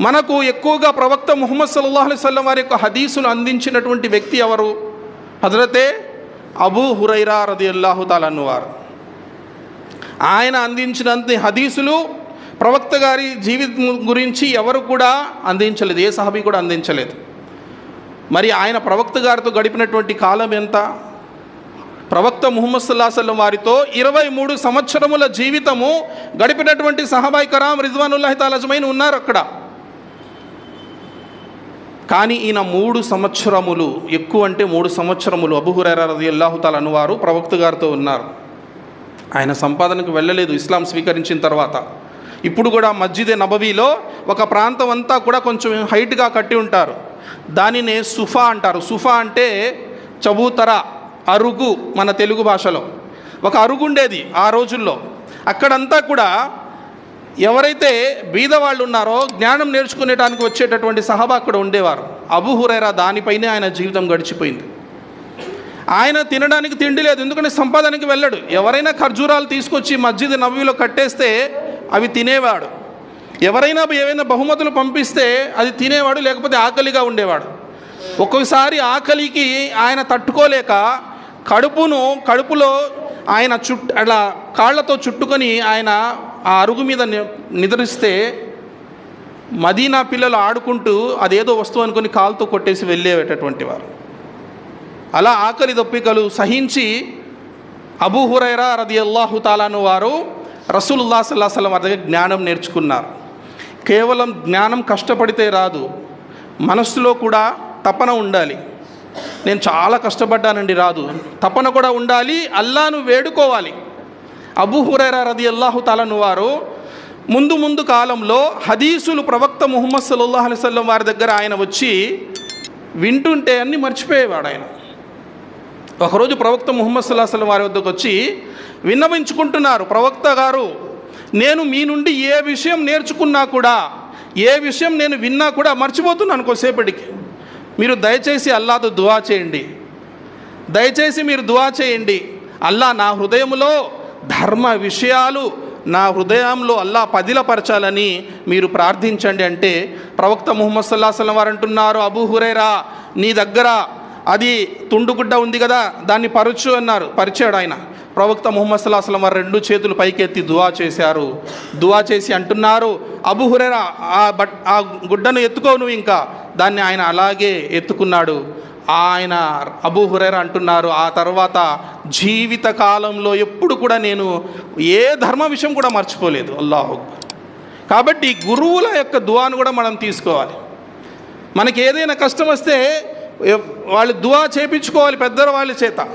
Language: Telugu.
మనకు ఎక్కువగా ప్రవక్త ముహమ్మద్ సల్లాహ్ అలైవల్లం వారి యొక్క హదీసులు అందించినటువంటి వ్యక్తి ఎవరు? హజరతే అబూ హురైరా రది అల్లాహు వారు. ఆయన అందించినంత హదీసులు ప్రవక్త గారి జీవితం గురించి ఎవరు కూడా అందించలేదు ఏ సహబీ కూడా అందించలేదు. మరి ఆయన ప్రవక్త గారితో గడిపినటువంటి కాలం ఎంత? ప్రవక్త ముహమ్మద్ సల్లాహల్లం వారితో ఇరవై మూడు సంవత్సరముల జీవితము గడిపినటువంటి సహబాయ్ కరాం రిజ్వానుల్లాహి తాలజమైన ఉన్నారు అక్కడ. కానీ ఈయన మూడు సంవత్సరములు ఎక్కువ అంటే మూడు సంవత్సరములు అబుహురైరా రది అల్లాహుతాల్ అనువారు ప్రవక్త గారితో ఉన్నారు. ఆయన సంపాదనకు వెళ్ళలేదు ఇస్లాం స్వీకరించిన తర్వాత. ఇప్పుడు కూడా మస్జిద్ నబవీలో ఒక ప్రాంతం అంతా కూడా కొంచెం హైట్గా కట్టి ఉంటారు. దానినే సుఫా అంటారు. సుఫా అంటే చబూతర అరుగు మన తెలుగు భాషలో. ఒక అరుగు ఉండేది ఆ రోజుల్లో. అక్కడంతా కూడా ఎవరైతే బీదవాళ్ళు ఉన్నారో జ్ఞానం నేర్చుకునేటానికి వచ్చేటటువంటి సహబా అక్కడ ఉండేవారు అబుహురైరా దానిపైనే ఆయన జీవితం గడిచిపోయింది. ఆయన తినడానికి తిండి లేదు ఎందుకంటే సంపాదనకి వెళ్ళాడు. ఎవరైనా ఖర్జూరాలు తీసుకొచ్చి మస్జిద్ నవ్విలో కట్టేస్తే అవి తినేవాడు. ఎవరైనా ఏవైనా బహుమతులు పంపిస్తే అది తినేవాడు లేకపోతే ఆకలిగా ఉండేవాడు. ఒక్కొక్కసారి ఆకలికి ఆయన తట్టుకోలేక కడుపును కడుపులో ఆయన చుట్ అలా కాళ్ళతో చుట్టుకొని ఆయన ఆ అరుగు మీద ని- నిద్రిస్తే మదీనా పిల్లలు ఆడుకుంటూ అదేదో వస్తువు అనుకొని కాలుతో కొట్టేసి వెళ్ళేటటువంటి వారు. అలా ఆకలి దొప్పికలు సహించి అబూ హురైరా రది అల్లాహు తాలాను వారు రసూలుల్లా సల్లాహం వారి దగ్గర జ్ఞానం నేర్చుకున్నారు. కేవలం జ్ఞానం కష్టపడితే రాదు మనస్సులో కూడా తపన ఉండాలి. నేను చాలా కష్టపడ్డానండి రాదు తపన కూడా ఉండాలి అల్లాను వేడుకోవాలి. అబుహురైరా రది అల్లాహు తాలను వారు ముందు ముందు కాలంలో హదీసులు ప్రవక్త ముహమ్మద్ సల్లాహ్ అలైవల్లం వారి దగ్గర ఆయన వచ్చి వింటుంటే అన్నీ మర్చిపోయేవాడు ఆయన. ఒకరోజు ప్రవక్త ముహమ్మద్ సల్లాహం వారి వద్దకు వచ్చి విన్నవించుకుంటున్నారు ప్రవక్త గారు నేను మీ నుండి ఏ విషయం నేర్చుకున్నా కూడా ఏ విషయం నేను విన్నా కూడా మర్చిపోతున్నాను కొద్దిసేపటికి. మీరు దయచేసి అల్లాతో దువా చేయండి. దయచేసి మీరు దువా చేయండి. అల్లా నా హృదయంలో ధర్మ విషయాలు నా హృదయంలో అల్లా పదిలపరచాలని మీరు ప్రార్థించండి అంటే ప్రవక్త ముహమ్మద్ సల్లాహం వారు అంటున్నారు అబూ హురైరా నీ దగ్గర అది తుండుగుడ్డ ఉంది కదా దాన్ని పరచు అన్నారు. పరిచాడు ఆయన. ప్రవక్త ముహమ్మద్ సల్లాహం వారు రెండు చేతులు పైకెత్తి దువా చేశారు. దువా చేసి అంటున్నారు అబు హురేరా ఆ బట్ ఆ గుడ్డను ఎత్తుకోను నువ్వు ఇంకా. దాన్ని ఆయన అలాగే ఎత్తుకున్నాడు. ఆయన అబూ హురేరా అంటున్నారు ఆ తర్వాత జీవిత కాలంలో ఎప్పుడు కూడా నేను ఏ ధర్మ విషయం కూడా మర్చిపోలేదు. అల్లాహ్ కాబట్టి గురువుల యొక్క దువాను కూడా మనం తీసుకోవాలి. మనకి ఏదైనా కష్టం వస్తే వాళ్ళు దువా చేపించుకోవాలి పెద్దల వాళ్ళ చేత.